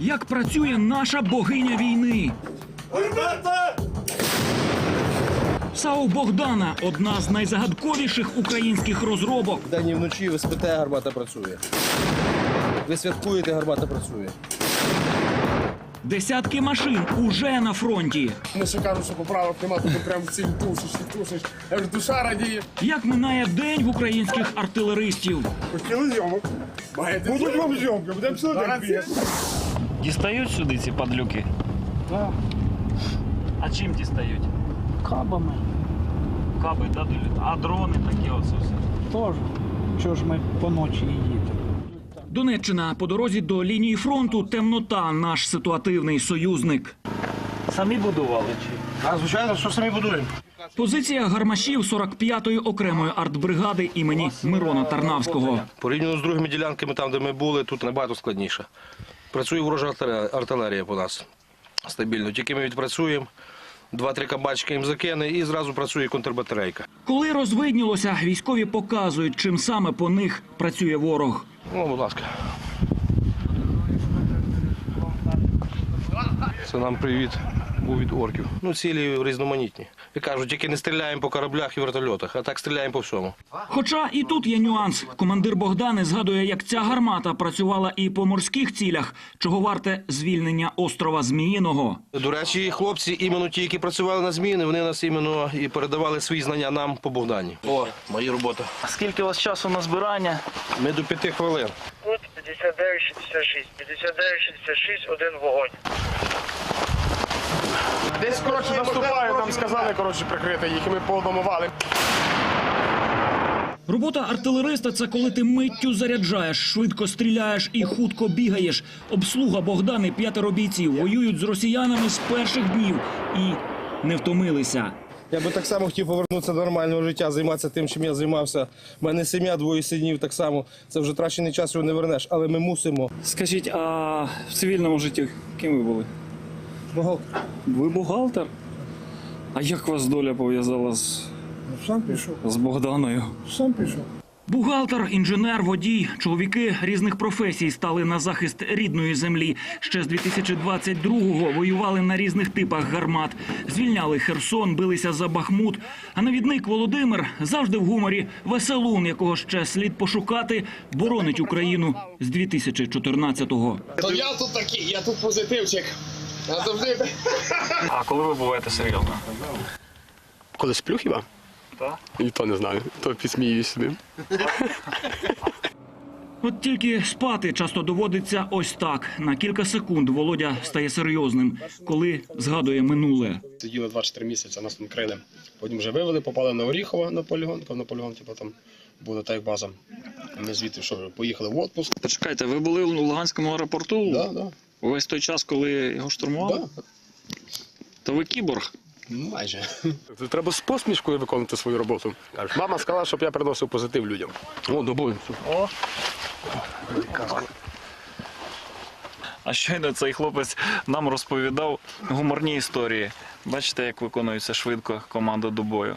Як працює наша богиня війни? САУ Богдана одна з найзагадковіших українських розробок. Вдень і вночі ви спите, гармата працює. Ви святкуєте, гармата працює. Десятки машин уже на фронті. Не що кажуть, що поправок нема, то ти прям цим тушиш і тушиш. Я ж душа радіє. Як минає день в українських артилеристів? Хотіли зйомок. Будуть вам зйомки, будемо сюди. Дістають сюди ці падлюки? Так, А чим дістають? кабами Каби, да. А дрони такі оце все. теж. Що ж ми по ночі їдемо? Донеччина по дорозі до лінії фронту темнота наш ситуативний союзник. Самі будували чи? А звичайно, що самі будуємо. Позиція гармашів 45-ї окремої артбригади імені Мирона Тарнавського. Порівняно з другими ділянками, там, де ми були, тут набагато складніше. Працює ворожа артилерія- по нас стабільно. Тільки ми відпрацюємо, два-три кабачки їм закине і зразу працює контрбатарейка. Коли розвиднілося, військові показують, чим саме по них працює ворог. О, будь ласка. Це нам привіт був від орків. Ну, цілі різноманітні. І кажуть, тільки не стріляємо по кораблях і вертольотах, а так стріляємо по всьому. Хоча і тут є нюанс. Командир Богдани згадує, як ця гармата працювала і по морських цілях, чого варте звільнення острова Зміїного. До речі, хлопці, іменно ті, які працювали на зміни, вони нас іменно і передавали свої знання нам по Богдані. О, моя робота. А скільки у вас часу на збирання? Ми до п'яти хвилин. Код 5966. 5966, один вогонь. Десь, коротше, наступають, нам сказали, коротше, прикрити їх, і ми поодомували. Робота артилериста це коли ти миттю заряджаєш, швидко стріляєш і хутко бігаєш. Обслуга Богдани п'ятеро бійців воюють з росіянами з перших днів і не втомилися. Я би так само хотів повернутися до нормального життя, займатися тим, чим я займався. У мене сім'я, двоє синів так само. Це вже втрачений час, його не вернеш, але ми мусимо. Скажіть, а в цивільному житті ким ви були? Бухгалтер. Ви бухгалтер? А як вас доля пов'язала з, Сам пішов, з Богданою? сам пішов. Бухгалтер, інженер, водій, чоловіки різних професій стали на захист рідної землі. Ще з 2022-го воювали на різних типах гармат, звільняли Херсон, билися за Бахмут. А навідник Володимир завжди в гуморі веселун, якого ще слід пошукати, боронить Україну з 2014-го. То я тут такий, я тут позитивчик. Я завжди... А коли ви буваєте серйозно? Коли сплю хіба? Так. І то не знаю, то підсміюсь собі. От тільки спати часто доводиться ось так. На кілька секунд Володя стає серйозним, коли згадує минуле. Сиділи 2-3 місяці, нас там крили. Потім вже вивели, попали на Оріхово на полігон, на полігон, типу там буде та як база. Ми звідти що, поїхали в отпуск. Почекайте, ви були у Луганському аеропорту Да, да, весь той час, коли його штурмували? да. То ви кіборг? Ну, Майже. Треба з посмішкою виконувати свою роботу. Мама сказала, щоб я приносив позитив людям. О, добу. А щойно цей хлопець нам розповідав гуморні історії. Бачите, як виконується швидко команда до бою.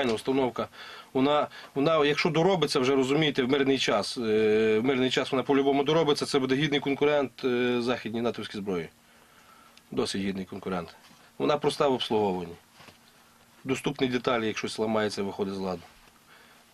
Файна установка. Вона, вона, якщо доробиться, вже розумієте, в мирний час. е, В мирний час вона по-любому доробиться, це буде гідний конкурент е, західній натовській зброї. Досить гідний конкурент. Вона проста в обслуговуванні. Доступні деталі, якщо щось ламається, виходить з ладу.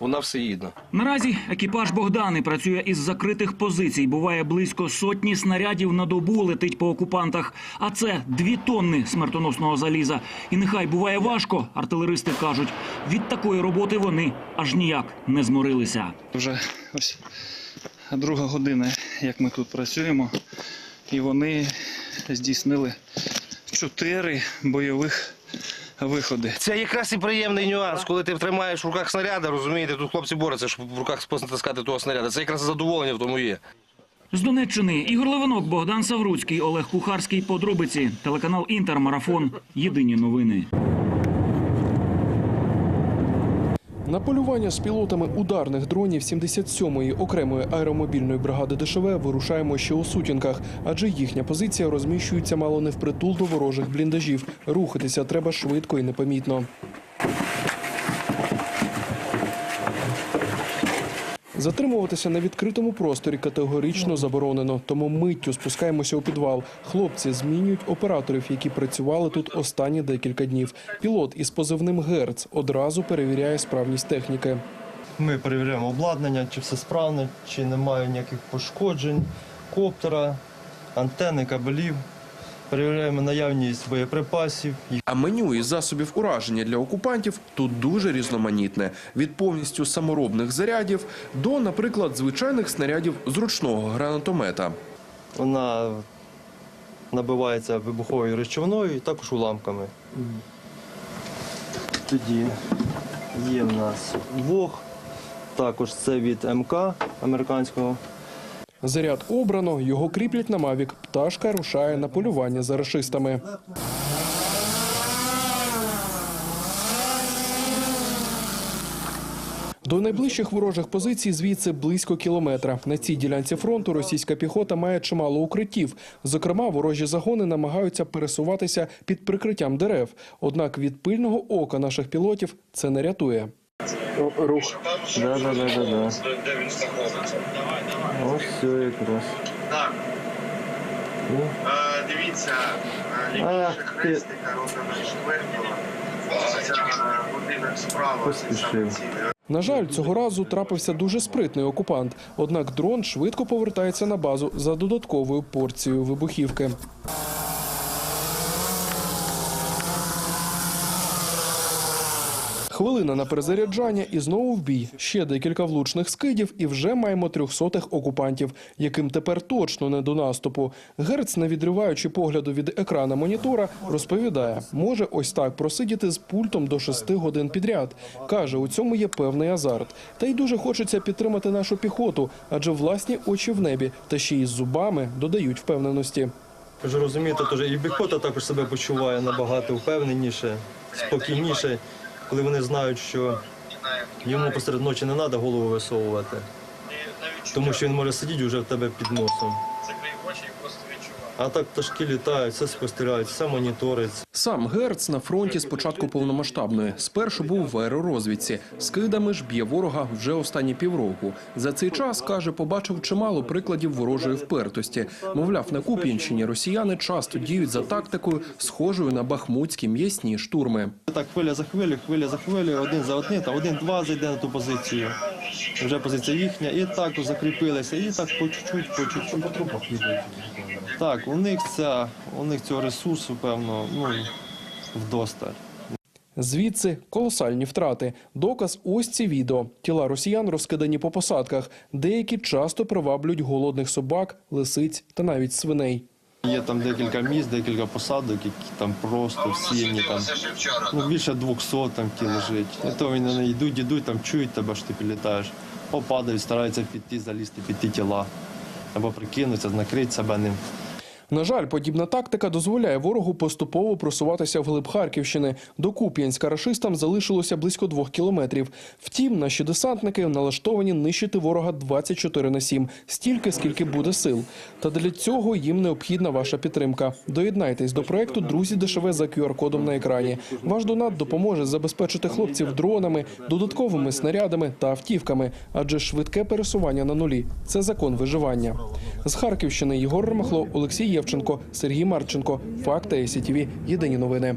Вона всеїдна. Наразі екіпаж Богдани працює із закритих позицій. Буває близько сотні снарядів на добу летить по окупантах. А це дві тонни смертоносного заліза. І нехай буває важко, артилеристи кажуть. Від такої роботи вони аж ніяк не зморилися. Вже ось друга година, як ми тут працюємо, і вони здійснили чотири бойових виходи. Це якраз і приємний нюанс, коли ти тримаєш в руках снаряда, розумієте, тут хлопці борються, щоб в руках натискати того снаряда. Це якраз задоволення в тому є. З Донеччини Ігор Левинок, Богдан Савруцький, Олег Кухарський. Подробиці. Телеканал Інтермарафон. Єдині новини. На полювання з пілотами ударних дронів 77-ї окремої аеромобільної бригади ДШВ вирушаємо ще у сутінках, адже їхня позиція розміщується мало не впритул до ворожих бліндажів. Рухатися треба швидко і непомітно. Затримуватися на відкритому просторі категорично заборонено, тому миттю спускаємося у підвал. Хлопці змінюють операторів, які працювали тут останні декілька днів. Пілот із позивним Герц одразу перевіряє справність техніки. Ми перевіряємо обладнання, чи все справне, чи немає ніяких пошкоджень, коптера, антени, кабелів. Перевіряємо наявність боєприпасів, А меню із засобів ураження для окупантів тут дуже різноманітне від повністю саморобних зарядів до, наприклад, звичайних снарядів з ручного гранатомета. вона набивається вибуховою речовиною і також уламками. Тоді є в нас вог, також це від МК американського. Заряд обрано, його кріплять на мавік. Пташка рушає на полювання за рашистами. До найближчих ворожих позицій звідси близько кілометра. На цій ділянці фронту російська піхота має чимало укриттів. Зокрема, ворожі загони намагаються пересуватися під прикриттям дерев. Однак від пильного ока наших пілотів це не рятує. Рух. Да, да, да, да, да. Ось все якраз. Так. Ну, Е, дивіться, лівіше хрестика родина четвертого. Це е, будинок справа. Поспішив. На жаль, цього разу трапився дуже спритний окупант. Однак дрон швидко повертається на базу за додатковою порцією вибухівки. Хвилина на перезаряджання і знову в бій. Ще декілька влучних скидів, і вже маємо трьохсотих окупантів, яким тепер точно не до наступу. Герц, не відриваючи погляду від екрана монітора, розповідає, може ось так просидіти з пультом до шести годин підряд. каже, у цьому є певний азарт. Та й дуже хочеться підтримати нашу піхоту, адже власні очі в небі та ще й з зубами додають впевненості. Ж розумієте, теж і піхота також себе почуває набагато впевненіше, спокійніше, коли вони знають, що йому посеред ночі не треба голову висовувати, тому що він може сидіти вже в тебе під носом. А так пташки літають, все спостерігають, все моніторить. Сам Герц на фронті з початку повномасштабної. Спершу був в аеророзвідці. Скидами ж б'є ворога вже останні півроку. За цей час, каже, побачив чимало прикладів ворожої впертості. Мовляв, на Куп'янщині росіяни часто діють за тактикою, схожою на бахмутські м'ясні штурми. Так хвиля за хвилю, хвиля за хвилю, один за одним, там один-два зайде на ту позицію. Вже позиція їхня, і так закріпилися, і так по чуть-чуть, по чуть-чуть. Трупах Так, у них ця, у них цього ресурсу, певно, ну, вдосталь. Звідси колосальні втрати. Доказ ось ці відео. Тіла росіян розкидані по посадках. Деякі часто приваблюють голодних собак, лисиць та навіть свиней. Є там декілька місць, декілька посадок, які там просто всі там. Ну, більше 200 там ті лежить. І то вони не йдуть, йдуть, там чують тебе, що ти підлітаєш. Попадають, стараються піти, залізти під ті тіла. Або прикинуться, накрити себе ним. На жаль, подібна тактика дозволяє ворогу поступово просуватися вглиб Харківщини. До Куп'янська рашистам залишилося близько двох кілометрів. Втім, наші десантники налаштовані нищити ворога 24 на 7, стільки, скільки буде сил. Та для цього їм необхідна ваша підтримка. Доєднайтесь до проекту Друзі ДШВ за QR-кодом на екрані. Ваш донат допоможе забезпечити хлопців дронами, додатковими снарядами та автівками, адже швидке пересування на нулі це закон виживання. З Харківщини Єгор Ромахло, Олексій Євченко, Сергій Марченко. Факти СІТВ. Єдині новини.